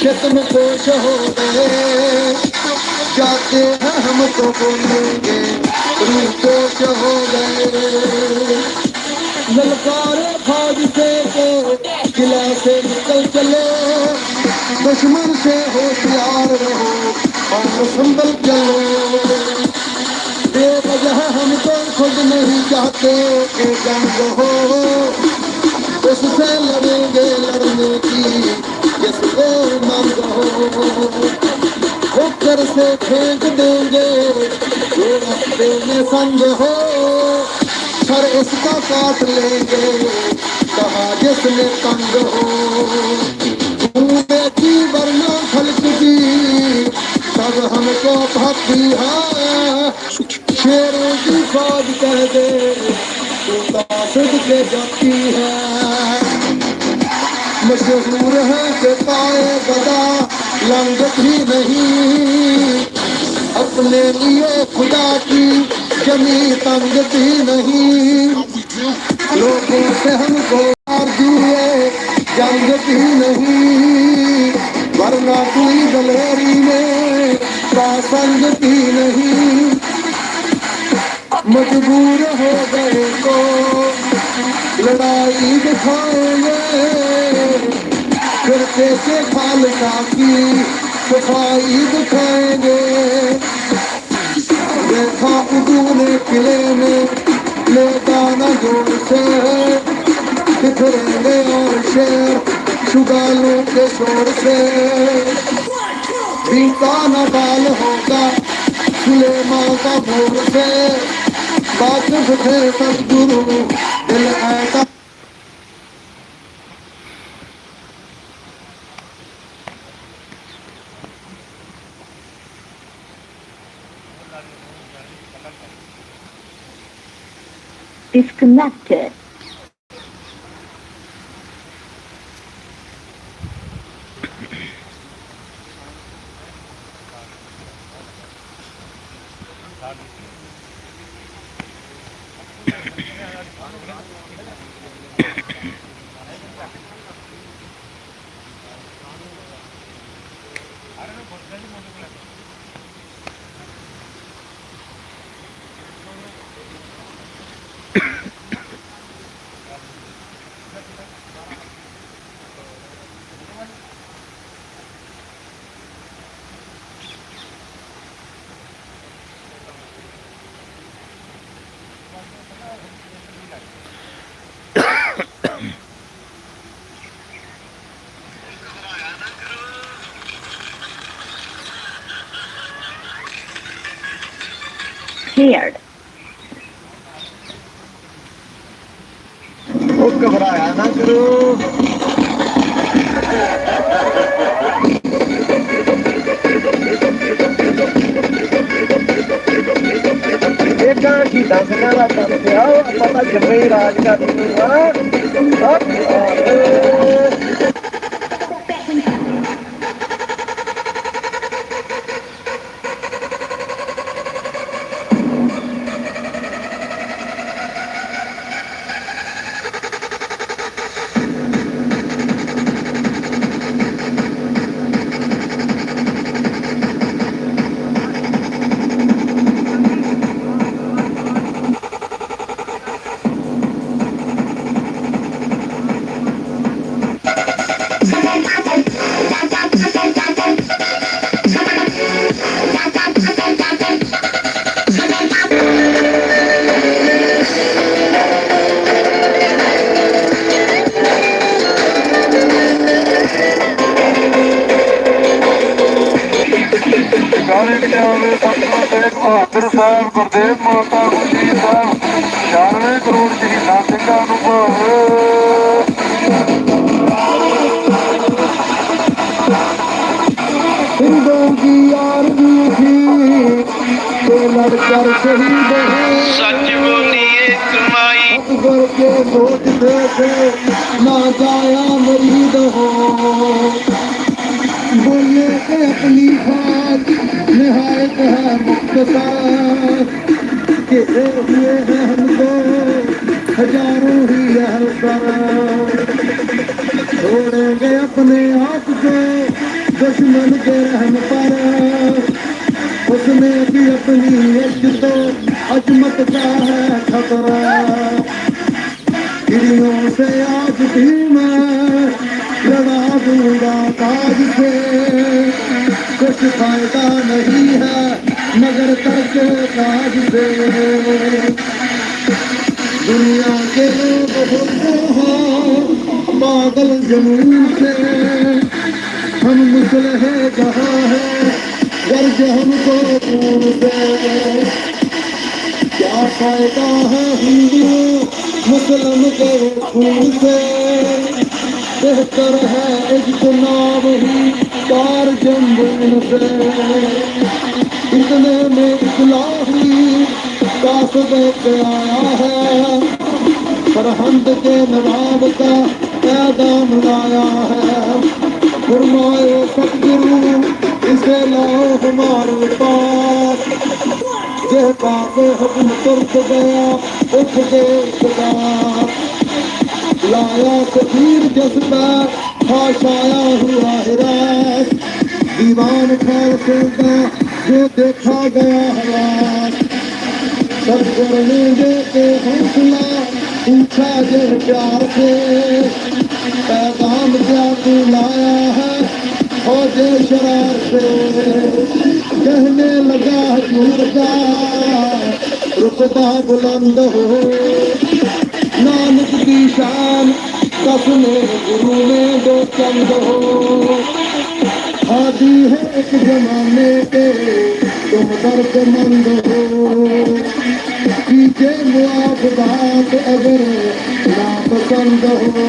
शतम कोश हो गए। जाते हैं हम तो बोलेंगे कोश हो गए। ललकारे फौज से के किला से निकल चले। दुश्मन से होशियार रहो और संभल चलो। बेवजह हम तो खुद नहीं चाहते कि जंग हो उससे लड़ेंगे, लड़ने की जिसको से फेंक देंगे जो में संग हो सर इसका काट लेंगे कहा जिसने तंग हो की वरना खलक की सब हमको भक्ति है शेरों की फौज कह दे तो के जाती है। मशहूर है के पाए गदा लंगत ही नहीं। अपने लिए खुदा की जमी तंगत ही नहीं। लोगों से हमको आरज़ू है जंगत ही नहीं। वरना कोई दलेरी में प्रासंगत ही नहीं। मजबूर हो गए तो लड़ाई दिखाएँगे फिर कैसे खालसा की सफ़ाई दिखाएँगे देखा ने किले में ले दाना ज़ोर से बिखरेंगे और शेर शुगालों के शोर से बीता न बाल होगा सुलेमा का भोर से बात थे सदगुरु disconnected. prepared. ਸਤਿਗੁਰੂ ਤੇਗ ਬਹਾਦਰ ਸਾਹਿਬ ਗੁਰਦੇਵ ਮਾਤਾ ਜੀ ਸਾਹਿਬ ਸ਼ਾਰਵੇਂ ਕਰੋੜ ਸ਼ਹੀਦਾਂ ਸਿੰਘਾਂ ਨੂੰ ਭਾਵ ਹਿੰਦੂ ਦੀ ਆਰਜ਼ੂ ਸੀ ਤੇ ਲੜ ਕਰ ਸ਼ਹੀਦ ਹੈ ਸੱਚ ਬੋਲੀਏ ਕਮਾਈ ਸਤਿਗੁਰ ਕੇ ਸੋਚ ਦੇ ਨਾ ਜਾਇਆ ਮਰੀਦ ਹੋ हो बोले के अपनी बात निहायत है मुख्तसार के हुए हैं हमको हजारों ही अहलकार छोड़ेंगे अपने आप को दुश्मन के रहम पर उसने भी अपनी इश्क तो अजमत का है खतरा चिड़ियों से आज भी मैं लड़ा दूँगा ताज से कुछ फ़ायदा नहीं है मगर तक काज से दुनिया के लोग होते हैं पागल ज़मीन से हम मुसलह जहाँ है गर्ज हमको खून से क्या फ़ायदा है हिंदू मुसलम के खून से बेहतर है इज्तनाब ही चार जमून से इतने में इस्लाही कासद पे आया है सरहंद के नवाब का पैगाम लाया है फरमाए सतगुरु इसे लाओ हमारे पास यह काके हुक्म तुर्क गया उठ के सदा लाया कबीर जज्बा फाशाया हुआ हिरास दीवान खाल का जो देखा गया हवास सदगुरु ने देते हौसला, पूछा जे प्यार से। पैगाम क्या तू लाया है, फौजे शरार से। कहने लगा हजूर का रुकबा बुलंद हो। नानक की शान कसमे गुरु में दो चंद हो हादी है एक जमाने के तुम दर्दमंद हो कीजे मुआवजात अगर नापसंद हो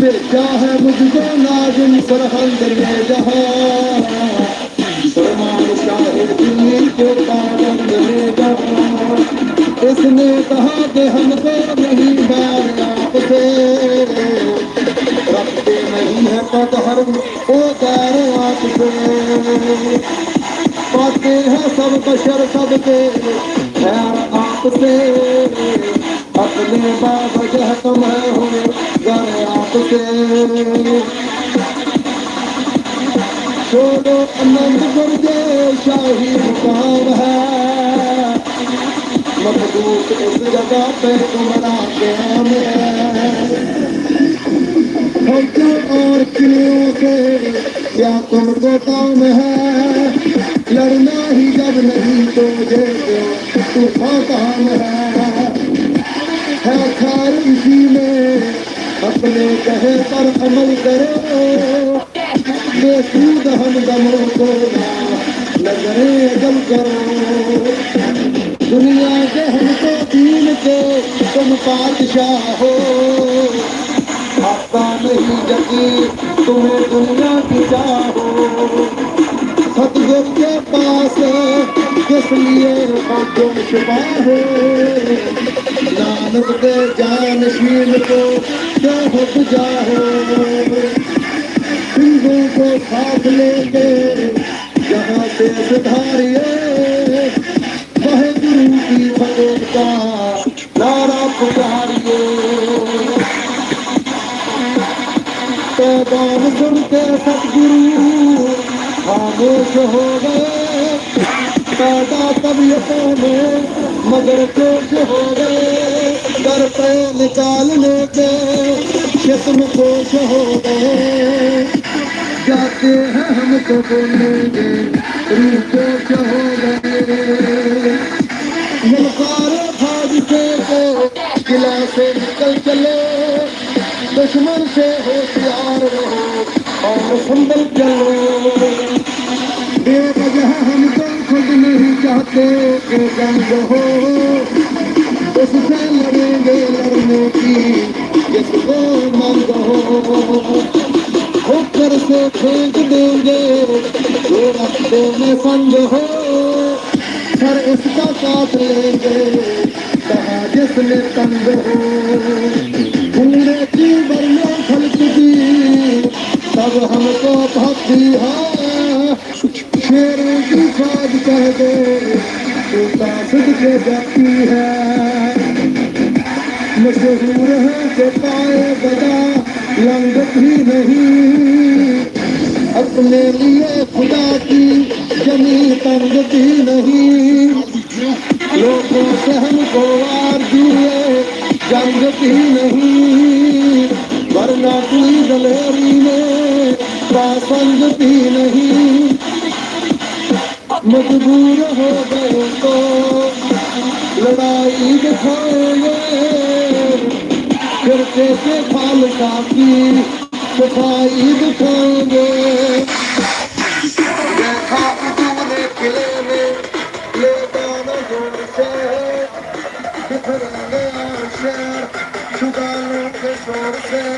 भेजा है मुझको नाजिम सरहंद में जहाँ सलमान शाह दिल्ली के पाबंद में जहाँ इसने कहा कि हमको नहीं बार आपसे रखते नहीं है कदहर ओ कार आपसे पाते हैं। सब बशर सबके खैर आपसे अपने बाबजह कम है हो घर आपसे छोड़ो आनंद गुरजे शाही मुकाम है मखदूत इस जगह है और किलों से क्या तुमको काम है लड़ना ही जब नहीं तो जे तूफ़ान काम है है खैर इसी में अपने कहे पर अमल करो बेसूद हम दमों को नजरे जल करो। दुनिया के हमको दीन के तुम बादशाह हो आपका नहीं जगी तुम्हें दुनिया की चाहो। सतगुरु के पास किस लिए तुम छुपा हो? नानक के जानशील को क्या हट जाओ सिंधु को साथ लेके जहाँ से सुधारिए की भगवत का नारा सुन के सतगुरु खामोश हो गए पैदा तबियतों में मगर कोश हो गए कर पे निकालने के किस्म कोश हो गए जाते हैं हम तो बोलेंगे रूपोश हो गए। संभल चलो बेवजह हम तो खुद नहीं चाहते जंग हो उससे लड़ेंगे लड़ने की जिसको मंग हो होकर से फेंक देंगे जो रखते में संग हो उसका साथ लेंगे कहा जिसने तंग हो। तब हमको भक्ति है। शेरों की फौज कह दे तू कासिद के जाती है। मशहूर है के पाए बजा लंगत ही नहीं। अपने लिए खुदा की जमी तंगती नहीं। लोगों से हमको आरज़ू है जंगती नहीं। वरना कोई दलेरी में प्रासंगती नहीं मजबूर हो गए तो लड़ाई दिखाएंगे फिर कैसे खालसा की सफाई दिखाएंगे देखा तूने किले में ले जाना जोर से बिखरेंगे शहर छुड़ाने के शोर से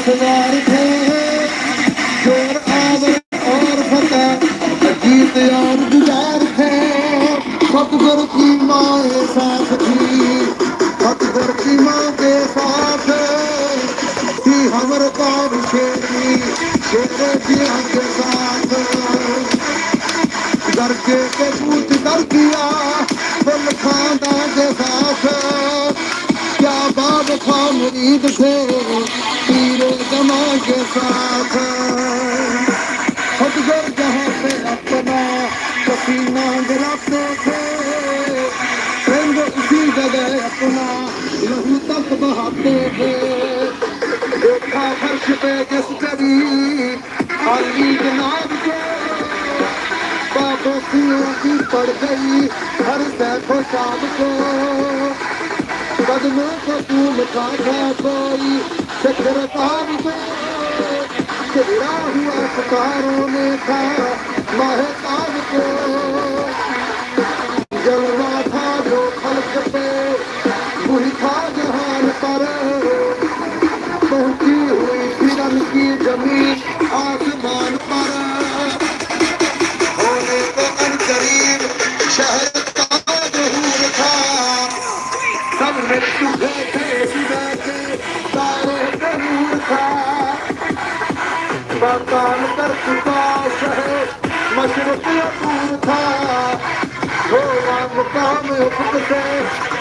Ferrari. के पूछ कर किया फुल खाना के साथ क्या बाब खा मुरीद थे पीरे जमा के साथ सतगुर जहाँ से अपना पसीना गिराते थे सिंह उसी जगह अपना लहू तक बहाते थे देखा फर्श पे जिस करी खाली जनाब बाबों की पड़ गई, हर सैफो शाम को। कदमों को तूम का था कोई, शिखर तार को गिरा हुआ सितारों में था महताब को। जलवा था जो खल्क पे, वही था जहान पर। पहुँची हुई किरण की ज़मीन मकान कर चुका शहर मशरक दूर था होगा मुकाम हुक्म से खुर्शेद